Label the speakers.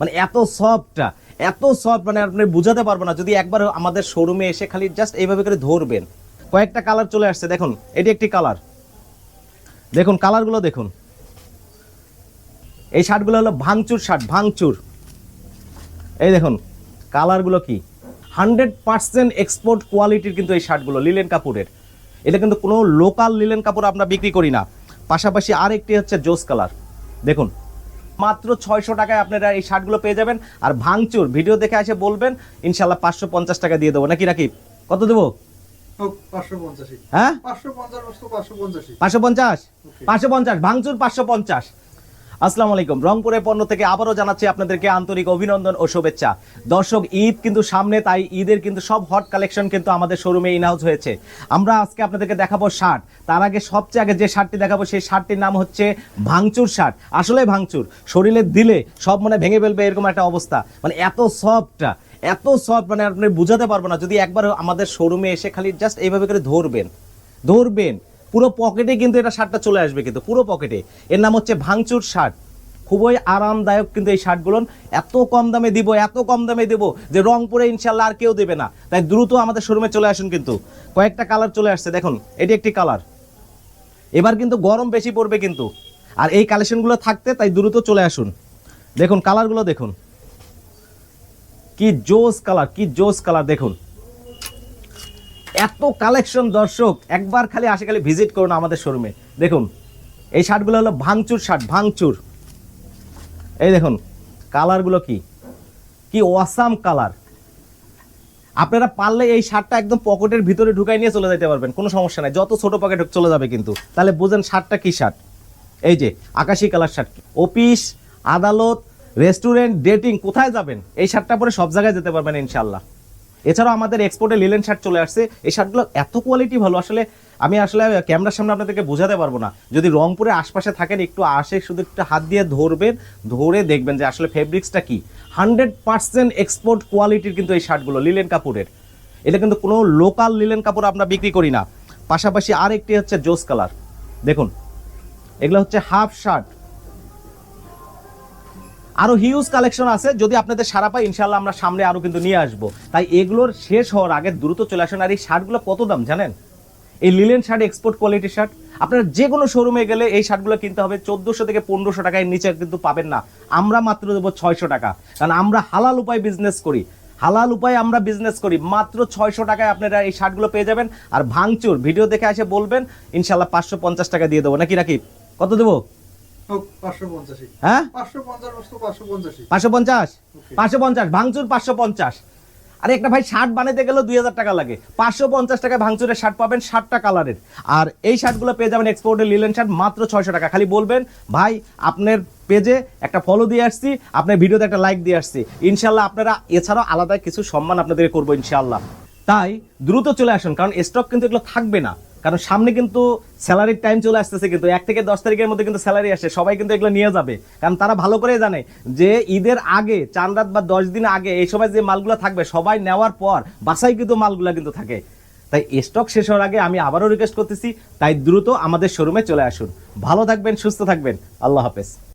Speaker 1: মানে এত সফটটা, এত সফট মানে আপনি বুঝাতে পারব না। যদি একবার আমাদের শোরুমে এসে খালি জাস্ট এইভাবে করে ধরবেন। কয়েকটা কালার চলে আসছে, দেখুন, এটি একটি কালার দেখুন কালারগুলো দেখুন। এই শার্টগুলো হলো ভাঙচুর শার্ট, ভাঙচুর। এই দেখুন কালারগুলো কি? হান্ড্রেড পার্সেন্ট এক্সপোর্ট কোয়ালিটির কিন্তু এই শার্টগুলো লিলেন কাপড়ের এটা কিন্তু কোনো লোকাল লিলেন কাপড় আমরা বিক্রি করি না। পাশাপাশি আরেকটি হচ্ছে জোস কালার দেখুন মাত্র ছয়শো টাকায় আপনারা এই শার্টগুলো পেয়ে যাবেন। আর ভাঙচুর ভিডিও দেখে এসে বলবেন ইনশাল্লাহ পাঁচশো পঞ্চাশ টাকা দিয়ে দেবো। নাকি নাকি কত দেবো?
Speaker 2: পাঁচশো
Speaker 1: হ্যাঁ.
Speaker 2: পাঁচশো পঞ্চাশ
Speaker 1: ভাঙচুর পাঁচশো পঞ্চাশ। আসসালামু আলাইকুম। রংপুরের পণ্য থেকে আবারও জানাচ্ছি আপনাদেরকে আন্তরিক অভিনন্দন ও শুভেচ্ছা। দর্শক, ঈদ কিন্তু সামনে, তাই ঈদের কিন্তু সব হট কালেকশন কিন্তু আমাদের শোরুমে ইনহাউস হয়েছে। আমরা আজকে আপনাদেরকে দেখাবো শার্ট। তার আগে সবচেয়ে আগে যে শার্টটি দেখাবো, সেই শার্টটির নাম হচ্ছে ভাঙচুর শার্ট। আসলে ভাঙচুর। শরীরে দিলে সব মানে ভেঙে ফেলবে এরকম একটা অবস্থা। মানে এত সফটটা এত সফট মানে আপনি বুঝাতে পারব না। যদি একবার আমাদের শোরুমে এসে খালি জাস্ট এইভাবে করে ধরবেন ধরবেন পুরো পকেটে কিন্তু এটা শার্টটা চলে আসবে কিন্তু, পুরো পকেটে। এর নাম হচ্ছে ভাঙচুর শার্ট। খুবই আরামদায়ক কিন্তু এই শার্টগুলো। এত কম দামে দিব, এত কম দামে দিব যে রংপুরে ইনশাল্লাহ আর কেউ দেবে না। তাই দ্রুত আমাদের শোরুমে চলে আসুন কিন্তু। কয়েকটা কালার চলে আসছে, দেখুন, এটি একটি কালার এবার কিন্তু গরম বেশি পড়বে কিন্তু। আর এই কালেকশনগুলো থাকতে, তাই দ্রুত চলে আসুন। দেখুন কালারগুলো দেখুন। কি জোস কালার কি জোস কালার দেখুন। এত কালেকশন দর্শক, একবার খালি আসে খালি ভিজিট করুন আমাদের শোরুমে দেখুন, এই শার্টগুলো হলো ভাঙচুর শার্ট, ভাঙচুর। এই দেখুন, কালারগুলো কি? কি ওয়াসাম কালার আপনারা পারলে এই শার্টটা একদম পকেটের ভিতরে ঢুকাই নিয়ে চলে যেতে পারবেন, কোনো সমস্যা নাই। যত ছোট পকেট চলে যাবে কিন্তু। তাহলে বুঝেন শার্টটা কি শার্ট? এই যে, আকাশি কালার শার্ট। অফিস, আদালত রেস্টুরেন্ট ডেটিং কোথায় যাবেন? এই শার্টটা পরে সব জায়গায় যেতে পারবেন ইনশাল্লাহ এছাড়াও আমাদের এক্সপোর্টে লিলেন শার্ট চলে আসছে। এই শার্টগুলো এত কোয়ালিটি ভালো, আসলে আমি আসলে ক্যামেরার সামনে আপনাদেরকে বোঝাতে পারব না। যদি রংপুরে আশপাশে থাকেন, একটু আসে, শুধু একটু হাত দিয়ে ধরবেন, ধরে দেখবেন যে আসলে ফেব্রিক্সটা কি। হান্ড্রেড পার্সেন্ট এক্সপোর্ট কোয়ালিটির কিন্তু এই শার্টগুলো লিলেন কাপড়ের। এটা কিন্তু কোনো লোকাল লিলেন কাপড় আমরা বিক্রি করি না। পাশাপাশি আরেকটি হচ্ছে জোস কালার। দেখুন, এগুলো হচ্ছে হাফ শার্ট আরও হিউজ কালেকশন আছে। যদি আপনাদের সারা পাই ইনশাল্লাহ আমরা সামনে আরও কিন্তু নিয়ে আসব। তাই এগুলোর শেষ হওয়ার আগে দ্রুত চলে আসুন। আর এই শার্টগুলো কত দাম জানেন? এই linen shirt export quality shirt আপনারা যে কোনো শোরুমে গেলে এই শার্টগুলো কিনতে হবে। চোদ্দোশো থেকে পনেরোশো টাকায় নিচে কিন্তু পাবেন না। আমরা মাত্র দেবো ছয়শো টাকা। কারণ আমরা হালাল উপায় বিজনেস করি। হালাল উপায়ে আমরা বিজনেস করি। মাত্র ছয়শো টাকায় আপনারা এই শার্টগুলো পেয়ে যাবেন। আর ভাঙচুর, ভিডিও দেখে এসে বলবেন ইনশাল্লাহ পাঁচশো পঞ্চাশ টাকা দিয়ে দেবো। নাকি নাকি কত দেবো? হ্যাঁ?
Speaker 2: পাঁচশো পঞ্চাশ পাঁচশো পঞ্চাশ? Okay.
Speaker 1: ভাঙচুর পাঁচশো পঞ্চাশ। আরে একটা ভাই শার্ট বানাতে গেলেও দুই হাজার টাকা লাগে। পাঁচশো পঞ্চাশ টাকায় ভাঙচুরের শার্ট পাবেন ষাটটা কালারের। আর এই শার্টগুলো পেয়ে যাবেন এক্সপোর্টের লিলেন শার্ট মাত্র ছয়শো টাকা। খালি বলবেন ভাই আপনার পেজে একটা ফলো দিয়ে আসছি আপনার ভিডিওতে একটা লাইক দিয়ে আসছি। ইনশাল্লাহ আপনারা এছাড়াও আলাদা কিছু সম্মান আপনাদেরকে করব ইনশাল্লাহ। তাই দ্রুত চলে আসুন কারণ স্টক কিন্তু এগুলো থাকবে না। কারণ সামনে কিন্তু স্যালারির টাইম চলে আসতেছে কিন্তু, এক থেকে দশ তারিখের মধ্যে কিন্তু স্যালারি আসে, সবাই কিন্তু এগুলো নিয়ে যাবে। কারণ তারা ভালো করে জানে যে ঈদের আগে, চার রাত বা দশ দিন আগে এই সময় যে মালগুলো থাকবে, সবাই নেওয়ার পর বাসায় কিন্তু মালগুলো কিন্তু থাকে। তাই স্টক শেষ হওয়ার আগে আমি আবারও রিকোয়েস্ট করতেছি, তাই দ্রুত আমাদের শোরুমে চলে আসুন। ভালো থাকবেন, সুস্থ থাকবেন। আল্লাহ হাফেজ।